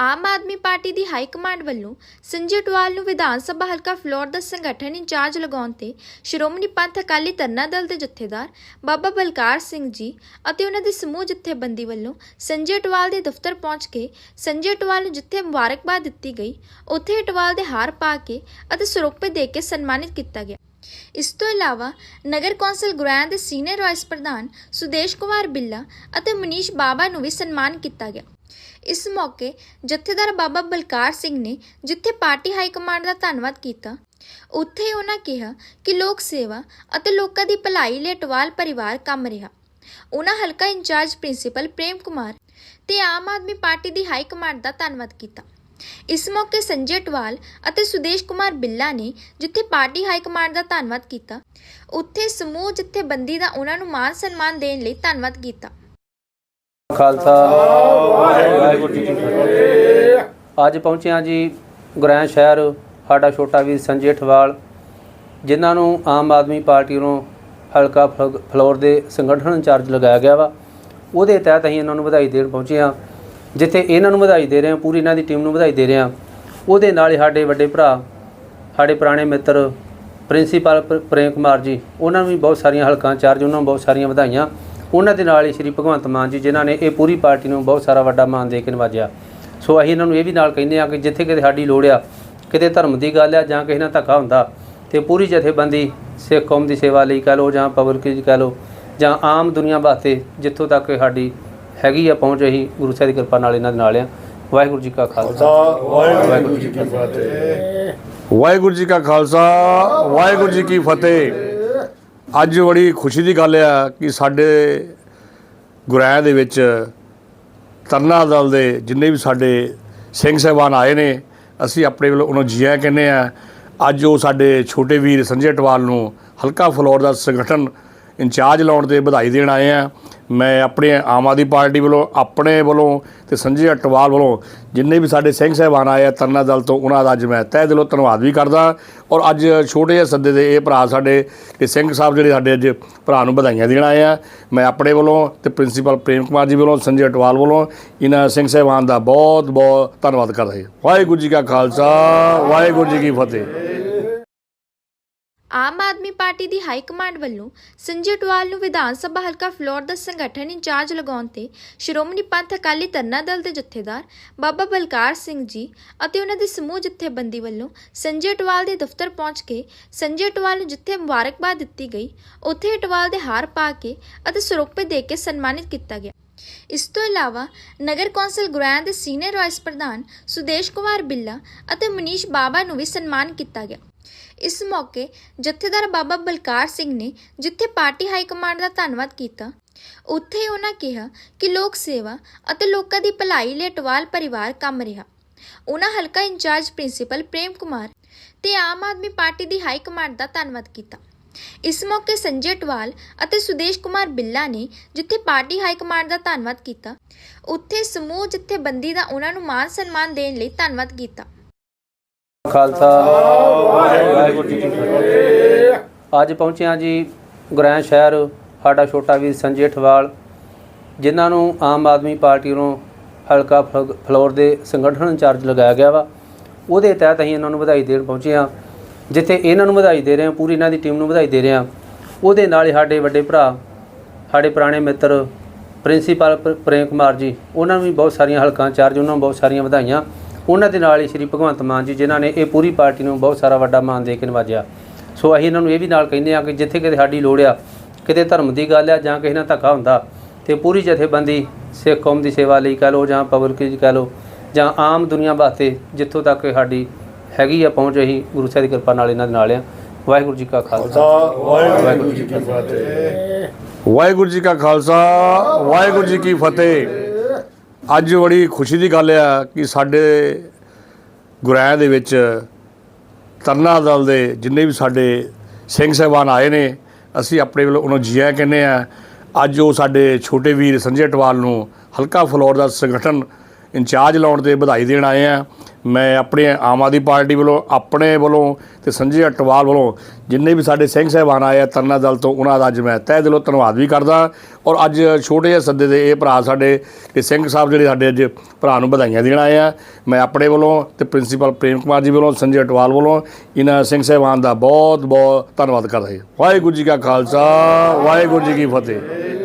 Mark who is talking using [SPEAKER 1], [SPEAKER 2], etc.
[SPEAKER 1] ਆਮ Aadmi party ਦੀ high command ਵੱਲੋਂ ਸੰਜੇ ਟਵਾਲ ਨੂੰ ਵਿਧਾਨ ਸਭਾ ਹਲਕਾ ਫਲੋਰ ਦਾ ਸੰਗਠਨ ਇੰਚਾਰਜ ਲਗਾਉਣ ਤੇ ਸ਼੍ਰੋਮਣੀ ਪੰਥ ਅਕਾਲੀ ਧਰਨਾ ਦਲ ਦੇ ਜਥੇਦਾਰ ਬਾਬਾ ਬਲਕਾਰ ਸਿੰਘ ਜੀ ਅਤੇ ਉਹਨਾਂ ਦੀ ਸਮੂਹ ਜਥੇਬੰਦੀ ਵੱਲੋਂ ਸੰਜੇ ਟਵਾਲ ਦੇ ਦਫ਼ਤਰ ਪਹੁੰਚ ਕੇ ਸੰਜੇ ਟਵਾਲ ਨੂੰ ਜਿੱਥੇ ਮੁਬਾਰਕਬਾਦ ਦਿੱਤੀ ਗਈ, ਉੱਥੇ ਹੀ ਟਵਾਲ ਦੇ ਹਾਰ ਪਾ ਕੇ ਅਤੇ ਸਰੋਪੇ ਦੇ ਕੇ ਸਨਮਾਨਿਤ ਕੀਤਾ ਗਿਆ। ਇਸ ਤੋਂ ਇਲਾਵਾ ਨਗਰ ਕੌਂਸਲ ਗੁਰਾਇਆ ਦੇ ਸੀਨੀਅਰ ਵਾਈਸ ਪ੍ਰਧਾਨ ਸੁਦੇਸ਼ ਕੁਮਾਰ ਬਿੱਲਾ ਅਤੇ ਮਨੀਸ਼ ਬਾਬਾ ਨੂੰ ਵੀ ਸਨਮਾਨ ਕੀਤਾ ਗਿਆ। ਇਸ ਮੌਕੇ ਜਥੇਦਾਰ ਬਾਬਾ ਬਲਕਾਰ ਸਿੰਘ ਨੇ ਜਿੱਥੇ ਪਾਰਟੀ ਹਾਈ ਕਮਾਂਡ ਦਾ ਧੰਨਵਾਦ ਕੀਤਾ, ਉੱਥੇ ਉਹਨਾਂ ਕਿਹਾ ਕਿ ਲੋਕ ਸੇਵਾ ਅਤੇ ਲੋਕਾਂ ਦੀ ਭਲਾਈ ਲਈ ਟਵਾਲ ਪਰਿਵਾਰ ਕੰਮ ਰਿਹਾ। ਉਹਨਾਂ ਹਲਕਾ ਇੰਚਾਰਜ ਪ੍ਰਿੰਸੀਪਲ ਪ੍ਰੇਮ ਕੁਮਾਰ ਤੇ ਆਮ ਆਦਮੀ ਪਾਰਟੀ ਦੀ ਹਾਈ ਕਮਾਂਡ ਦਾ ਧੰਨਵਾਦ ਕੀਤਾ। ਇਸ ਮੌਕੇ ਸੰਜੇ ਟਵਾਲ ਅਤੇ ਸੁਦੇਸ਼ ਕੁਮਾਰ ਬਿੱਲਾ ਨੇ ਜਿੱਥੇ ਪਾਰਟੀ ਹਾਈ ਕਮਾਂਡ ਦਾ ਧੰਨਵਾਦ ਕੀਤਾ, ਉੱਥੇ ਸਮੂਹ ਜਥੇਬੰਦੀ ਦਾ ਉਹਨਾਂ ਨੂੰ ਮਾਨ ਸਨਮਾਨ ਦੇਣ ਲਈ ਧੰਨਵਾਦ ਕੀਤਾ।
[SPEAKER 2] ਖਾਲਸਾ, ਵਾਹਿਗੁਰੂ। ਜੀ ਕੀ ਫਤਿਹ ਅੱਜ ਪਹੁੰਚਿਆ ਜੀ ਗੁਰੈਣ ਸ਼ਹਿਰ, ਸਾਡਾ ਛੋਟਾ ਵੀਰ ਸੰਜੇ ਠਵਾਲ ਜਿਨ੍ਹਾਂ ਨੂੰ ਆਮ ਆਦਮੀ ਪਾਰਟੀ ਵੱਲੋਂ ਹਲਕਾ ਫਲੋਰ ਦੇ ਸੰਗਠਨ ਇੰਚਾਰਜ ਲਗਾਇਆ ਗਿਆ ਵਾ। ਉਹਦੇ ਤਹਿਤ ਅਸੀਂ ਇਹਨਾਂ ਨੂੰ ਵਧਾਈ ਦੇਣ ਪਹੁੰਚੇ ਹਾਂ। ਜਿੱਥੇ ਇਹਨਾਂ ਨੂੰ ਵਧਾਈ ਦੇ ਰਹੇ ਹਾਂ, ਪੂਰੀ ਇਹਨਾਂ ਦੀ ਟੀਮ ਨੂੰ ਵਧਾਈ ਦੇ ਰਹੇ ਹਾਂ, ਉਹਦੇ ਨਾਲ ਹੀ ਸਾਡੇ ਵੱਡੇ ਭਰਾ, ਸਾਡੇ ਪੁਰਾਣੇ ਮਿੱਤਰ ਪ੍ਰਿੰਸੀਪਲ ਪ੍ਰੇਮ ਕੁਮਾਰ ਜੀ, ਉਹਨਾਂ ਨੂੰ ਵੀ ਬਹੁਤ ਸਾਰੀਆਂ ਹਲਕਾਂ ਇੰਚਾਰਜ ਉਹਨਾਂ ਨੂੰ ਬਹੁਤ ਸਾਰੀਆਂ ਵਧਾਈਆਂ। ਉਹਨਾਂ ਦੇ ਨਾਲ ਹੀ ਸ਼੍ਰੀ ਭਗਵੰਤ ਮਾਨ ਜੀ, ਜਿਨ੍ਹਾਂ ਨੇ ਇਹ ਪੂਰੀ ਪਾਰਟੀ ਨੂੰ ਬਹੁਤ ਸਾਰਾ ਵੱਡਾ ਮਾਨ ਦੇ ਕੇ ਨਵਾਜਿਆ। ਸੋ ਅਸੀਂ ਇਹਨਾਂ ਨੂੰ ਇਹ ਵੀ ਨਾਲ ਕਹਿੰਦੇ ਆ ਕਿ ਜਿੱਥੇ ਕਿਤੇ ਸਾਡੀ ਲੋੜ ਆ, ਕਿਤੇ ਧਰਮ ਦੀ ਗੱਲ ਆ ਜਾਂ ਕਿਸੇ ਨਾਲ ਧੱਕਾ ਹੁੰਦਾ, ਤੇ ਪੂਰੀ ਜਥੇਬੰਦੀ, ਸਿੱਖ ਕੌਮ ਦੀ ਸੇਵਾ ਲਈ ਕਹ ਲਓ ਜਾਂ ਪਬਲਿਕ ਦੀ ਕਹ ਲਓ ਜਾਂ ਆਮ ਦੁਨੀਆ ਵਾਸਤੇ ਜਿੱਥੋਂ ਤੱਕ ਸਾਡੀ ਹੈਗੀ ਆ ਪਹੁੰਚ ਅਸੀਂ ਗੁਰੂ ਸਾਹਿਬ ਦੀ ਕਿਰਪਾ ਨਾਲ ਇਹਨਾਂ ਦੇ ਨਾਲ ਆ। ਵਾਹਿਗੁਰੂ ਜੀ ਕਾ ਖਾਲਸਾ।
[SPEAKER 3] ਵਾਹਿਗੁਰੂ ਜੀ ਕੀ ਫਤਿਹ। ਵਾਹਿਗੁਰੂ ਜੀ ਕਾ ਖਾਲਸਾ ਵਾਹਿਗੁਰੂ ਜੀ ਕੀ ਫਤਿਹ। ਅੱਜ ਬੜੀ ਖੁਸ਼ੀ ਦੀ ਗੱਲ ਆ ਕਿ ਸਾਡੇ ਗੁਰੈਆਂ ਦੇ ਵਿੱਚ ਤਰਨਾ ਦਲ ਦੇ ਜਿੰਨੇ ਵੀ ਸਾਡੇ ਸਿੰਘ ਸਾਹਿਬਾਨ ਆਏ ਨੇ ਅਸੀਂ ਆਪਣੇ ਵੱਲੋਂ ਉਹਨਾਂ ਨੂੰ ਜੀ ਆਇਆਂ ਕਹਿੰਦੇ ਆ। ਅੱਜ ਉਹ ਸਾਡੇ ਛੋਟੇ ਵੀਰ ਸੰਜੇ ਟਵਾਲ ਨੂੰ ਹਲਕਾ ਫਲੋਰ ਦਾ ਸੰਗਠਨ ਇੰਚਾਰਜ ਲਾਉਣ ਤੇ ਵਧਾਈ ਦੇਣ ਆਏ ਆ। ਮੈਂ ਆਪਣੇ ਆਮ ਆਦਮੀ ਪਾਰਟੀ ਵੱਲੋਂ, ਆਪਣੇ ਵੱਲੋਂ ਤੇ ਸੰਜੇ ਅਟਵਾਲ ਵੱਲੋਂ ਜਿੰਨੇ ਵੀ ਸਾਡੇ ਸਿੰਘ ਸਾਹਿਬਾਨ ਆਏ ਆ ਤਰਨਾ ਦਲ ਤੋਂ, ਉਹਨਾਂ ਦਾ ਅੱਜ ਮੈਂ ਤਹਿ ਦਿਲੋਂ ਧੰਨਵਾਦ ਵੀ ਕਰਦਾ। ਔਰ ਅੱਜ ਛੋਟੇ ਜਿਹੇ ਸੱਦੇ ਦੇ ਇਹ ਭਰਾ ਸਾਡੇ ਤੇ ਸਿੰਘ ਸਾਹਿਬ ਜਿਹੜੇ ਸਾਡੇ ਅੱਜ ਭਰਾ ਨੂੰ ਵਧਾਈਆਂ ਦੇਣ ਆਏ ਆ। ਮੈਂ ਆਪਣੇ ਵੱਲੋਂ ਤੇ ਪ੍ਰਿੰਸੀਪਲ ਪ੍ਰੇਮ ਕੁਮਾਰ ਜੀ ਵੱਲੋਂ, ਸੰਜੇ ਅਟਵਾਲ ਵੱਲੋਂ ਇਹਨਾਂ ਸਿੰਘ ਸਾਹਿਬਾਨ ਦਾ ਬਹੁਤ ਬਹੁਤ ਧੰਨਵਾਦ ਕਰਦਾ ਹਾਂ। ਵਾਹਿਗੁਰੂ ਜੀ ਕਾ ਖਾਲਸਾ, ਵਾਹਿਗੁਰੂ ਜੀ ਕੀ ਫਤਿਹ।
[SPEAKER 1] ਆਮ ਆਦਮੀ ਪਾਰਟੀ ਦੀ ਹਾਈ ਕਮਾਂਡ ਵੱਲੋਂ ਸੰਜੇ ਟਵਾਲ ਨੂੰ ਵਿਧਾਨ ਸਭਾ ਹਲਕਾ ਫਲੋਰ ਦਾ ਸੰਗਠਨ ਇੰਚਾਰਜ ਲਗਾਉਣ ਤੇ ਸ਼੍ਰੋਮਣੀ ਪੰਥ ਅਕਾਲੀ ਧਰਨਾ ਦਲ ਦੇ ਜਥੇਦਾਰ ਬਾਬਾ ਬਲਕਾਰ ਸਿੰਘ ਜੀ ਅਤੇ ਉਹਨਾਂ ਦੀ ਸਮੂਹ ਜਥੇਬੰਦੀ ਵੱਲੋਂ ਸੰਜੇ ਟਵਾਲ ਦੇ ਦਫ਼ਤਰ ਪਹੁੰਚ ਕੇ ਸੰਜੇ ਟਵਾਲ ਨੂੰ ਜਿੱਥੇ ਮੁਬਾਰਕਬਾਦ ਦਿੱਤੀ ਗਈ, ਉੱਥੇ ਹੀ ਟਵਾਲ ਦੇ ਹਾਰ ਪਾ ਕੇ ਅਤੇ ਸਰੋਪੇ ਦੇ ਕੇ ਸਨਮਾਨਿਤ ਕੀਤਾ ਗਿਆ। ਇਸ ਤੋਂ ਇਲਾਵਾ ਨਗਰ ਕੌਂਸਲ ਗੁਰਾਇਆ ਦੇ ਸੀਨੀਅਰ ਵਾਈਸ ਪ੍ਰਧਾਨ ਸੁਦੇਸ਼ ਕੁਮਾਰ ਬਿੱਲਾ ਅਤੇ ਮਨੀਸ਼ ਬਾਬਾ ਨੂੰ ਵੀ ਸਨਮਾਨ ਕੀਤਾ ਗਿਆ। ਇਸ ਮੌਕੇ ਜਥੇਦਾਰ ਬਾਬਾ ਬਲਕਾਰ ਸਿੰਘ ਨੇ ਜਿੱਥੇ ਪਾਰਟੀ ਹਾਈ ਕਮਾਂਡ ਦਾ ਧੰਨਵਾਦ ਕੀਤਾ, ਉੱਥੇ ਉਹਨਾਂ ਕਿਹਾ ਕਿ ਲੋਕ ਸੇਵਾ ਅਤੇ ਲੋਕਾਂ ਦੀ ਭਲਾਈ ਲਈ ਟਵਾਲ ਪਰਿਵਾਰ ਕੰਮ ਰਿਹਾ। ਉਹਨਾਂ ਹਲਕਾ ਇੰਚਾਰਜ ਪ੍ਰਿੰਸੀਪਲ ਪ੍ਰੇਮ ਕੁਮਾਰ ਤੇ ਆਮ ਆਦਮੀ ਪਾਰਟੀ ਦੀ ਹਾਈ ਕਮਾਂਡ ਦਾ ਧੰਨਵਾਦ ਕੀਤਾ। ਇਸ ਮੌਕੇ ਸੰਜੇ ਟਵਾਲ ਅਤੇ ਸੁਦੇਸ਼ ਕੁਮਾਰ ਬਿੱਲਾ ਨੇ ਜਿੱਥੇ ਪਾਰਟੀ ਹਾਈ ਕਮਾਂਡ ਦਾ ਧੰਨਵਾਦ ਕੀਤਾ, ਉੱਥੇ ਸਮੂਹ ਜਥੇਬੰਦੀ ਦਾ ਉਹਨਾਂ ਨੂੰ ਮਾਨ ਸਨਮਾਨ ਦੇਣ ਲਈ ਧੰਨਵਾਦ ਕੀਤਾ।
[SPEAKER 2] ਖਾਲਸਾ, ਵਾਹਿਗੁਰੂ ਜੀ ਕੀ ਫਤਿਹ। ਅੱਜ ਪਹੁੰਚੇ ਹਾਂ ਜੀ ਗੁਰੈਣ ਸ਼ਹਿਰ, ਸਾਡਾ ਛੋਟਾ ਵੀਰ ਸੰਜੇ ਠਵਾਲ ਜਿਨ੍ਹਾਂ ਨੂੰ ਆਮ ਆਦਮੀ ਪਾਰਟੀ ਵੱਲੋਂ ਹਲਕਾ ਫਲੋਰ ਦੇ ਸੰਗਠਨ ਇੰਚਾਰਜ ਲਗਾਇਆ ਗਿਆ ਵਾ। ਉਹਦੇ ਤਹਿਤ ਅਸੀਂ ਇਹਨਾਂ ਨੂੰ ਵਧਾਈ ਦੇਣ ਪਹੁੰਚੇ ਹਾਂ। ਜਿੱਥੇ ਇਹਨਾਂ ਨੂੰ ਵਧਾਈ ਦੇ ਰਹੇ ਹਾਂ, ਪੂਰੀ ਇਹਨਾਂ ਦੀ ਟੀਮ ਨੂੰ ਵਧਾਈ ਦੇ ਰਹੇ ਹਾਂ, ਉਹਦੇ ਨਾਲ ਹੀ ਸਾਡੇ ਵੱਡੇ ਭਰਾ, ਸਾਡੇ ਪੁਰਾਣੇ ਮਿੱਤਰ ਪ੍ਰਿੰਸੀਪਲ ਪ੍ਰੇਮ ਕੁਮਾਰ ਜੀ, ਉਹਨਾਂ ਨੂੰ ਵੀ ਬਹੁਤ ਸਾਰੀਆਂ ਹਲਕਾਂ ਇੰਚਾਰਜ ਉਹਨਾਂ ਨੂੰ ਬਹੁਤ ਸਾਰੀਆਂ ਵਧਾਈਆਂ। ਉਹਨਾਂ ਦੇ ਨਾਲ ਹੀ ਸ਼੍ਰੀ ਭਗਵੰਤ ਮਾਨ ਜੀ, ਜਿਨ੍ਹਾਂ ਨੇ ਇਹ ਪੂਰੀ ਪਾਰਟੀ ਨੂੰ ਬਹੁਤ ਸਾਰਾ ਵੱਡਾ ਮਾਨ ਦੇ ਕੇ ਨਵਾਜਿਆ ਸੋ ਅਸੀਂ ਇਹਨਾਂ ਨੂੰ ਇਹ ਵੀ ਨਾਲ ਕਹਿੰਦੇ ਆ ਕਿ ਜਿੱਥੇ ਕਿਤੇ ਸਾਡੀ ਲੋੜ ਆ, ਕਿਤੇ ਧਰਮ ਦੀ ਗੱਲ ਆ ਜਾਂ ਕਿਸੇ ਨਾਲ ਧੱਕਾ ਹੁੰਦਾ, ਤੇ ਪੂਰੀ ਜਥੇਬੰਦੀ ਸਿੱਖ ਕੌਮ ਦੀ ਸੇਵਾ ਲਈ ਕਹ ਲਓ ਜਾਂ ਪਬਲਿਕ ਦੀ ਕਹ ਲਓ ਜਾਂ ਆਮ ਦੁਨੀਆ ਵਾਸਤੇ ਜਿੱਥੋਂ ਤੱਕ ਸਾਡੀ ਹੈਗੀ ਆ, ਪਹੁੰਚ ਅਸੀਂ ਗੁਰੂ ਸਾਹਿਬ ਦੀ ਕਿਰਪਾ ਨਾਲ ਇਹਨਾਂ ਦੇ ਨਾਲ ਆ। ਵਾਹਿਗੁਰੂ ਜੀ ਕਾ ਖਾਲਸਾ।
[SPEAKER 3] ਵਾਹਿਗੁਰੂ ਜੀ ਕੀ ਫਤਿਹ। ਵਾਹਿਗੁਰੂ ਜੀ ਕਾ ਖਾਲਸਾ, ਵਾਹਿਗੁਰੂ ਜੀ ਕੀ ਫਤਿਹ। ਅੱਜ ਬੜੀ ਖੁਸ਼ੀ ਦੀ ਗੱਲ ਆ ਕਿ ਸਾਡੇ ਗੁਰੈਆਂ ਦੇ ਵਿੱਚ ਤਰਨਾ ਦਲ ਦੇ ਜਿੰਨੇ ਵੀ ਸਾਡੇ ਸਿੰਘ ਸਾਹਿਬਾਨ ਆਏ ਨੇ, ਅਸੀਂ ਆਪਣੇ ਵੱਲੋਂ ਉਹਨਾਂ ਨੂੰ ਜੀ ਕਹਿੰਦੇ ਆ। ਅੱਜ ਉਹ ਸਾਡੇ ਛੋਟੇ ਵੀਰ ਸੰਜੇ ਟਵਾਲ ਨੂੰ ਹਲਕਾ ਫਲੋਰ ਦਾ ਸੰਗਠਨ ਇੰਚਾਰਜ ਲਾਉਣ ਤੇ ਵਧਾਈ ਦੇਣ ਆਏ ਆ। ਮੈਂ ਆਪਣੇ ਆਮ ਆਦਮੀ ਪਾਰਟੀ ਵੱਲੋਂ, ਆਪਣੇ ਵੱਲੋਂ ਤੇ ਸੰਜੇ ਅਟਵਾਲ ਵੱਲੋਂ ਜਿੰਨੇ ਵੀ ਸਾਡੇ ਸਿੰਘ ਸਾਹਿਬਾਨ ਆਏ ਆ ਤਰਨਾ ਦਲ ਤੋਂ, ਉਹਨਾਂ ਦਾ ਅੱਜ ਮੈਂ ਤਹਿ ਦਿਲੋਂ ਧੰਨਵਾਦ ਵੀ ਕਰਦਾ। ਔਰ ਅੱਜ ਛੋਟੇ ਜਿਹੇ ਸੱਦੇ ਦੇ ਇਹ ਭਰਾ ਸਾਡੇ ਤੇ ਸਿੰਘ ਸਾਹਿਬ ਜਿਹੜੇ ਸਾਡੇ ਅੱਜ ਭਰਾ ਨੂੰ ਵਧਾਈਆਂ ਦੇਣ ਆਏ ਆ। ਮੈਂ ਆਪਣੇ ਵੱਲੋਂ ਤੇ ਪ੍ਰਿੰਸੀਪਲ ਪ੍ਰੇਮ ਕੁਮਾਰ ਜੀ ਵੱਲੋਂ, ਸੰਜੇ ਅਟਵਾਲ ਵੱਲੋਂ ਇਹਨਾਂ ਸਿੰਘ ਸਾਹਿਬਾਨ ਦਾ ਬਹੁਤ ਬਹੁਤ ਧੰਨਵਾਦ ਕਰਦਾ ਹਾਂ। ਵਾਹਿਗੁਰੂ ਜੀ ਕਾ ਖਾਲਸਾ, ਵਾਹਿਗੁਰੂ ਜੀ ਕੀ ਫਤਿਹ।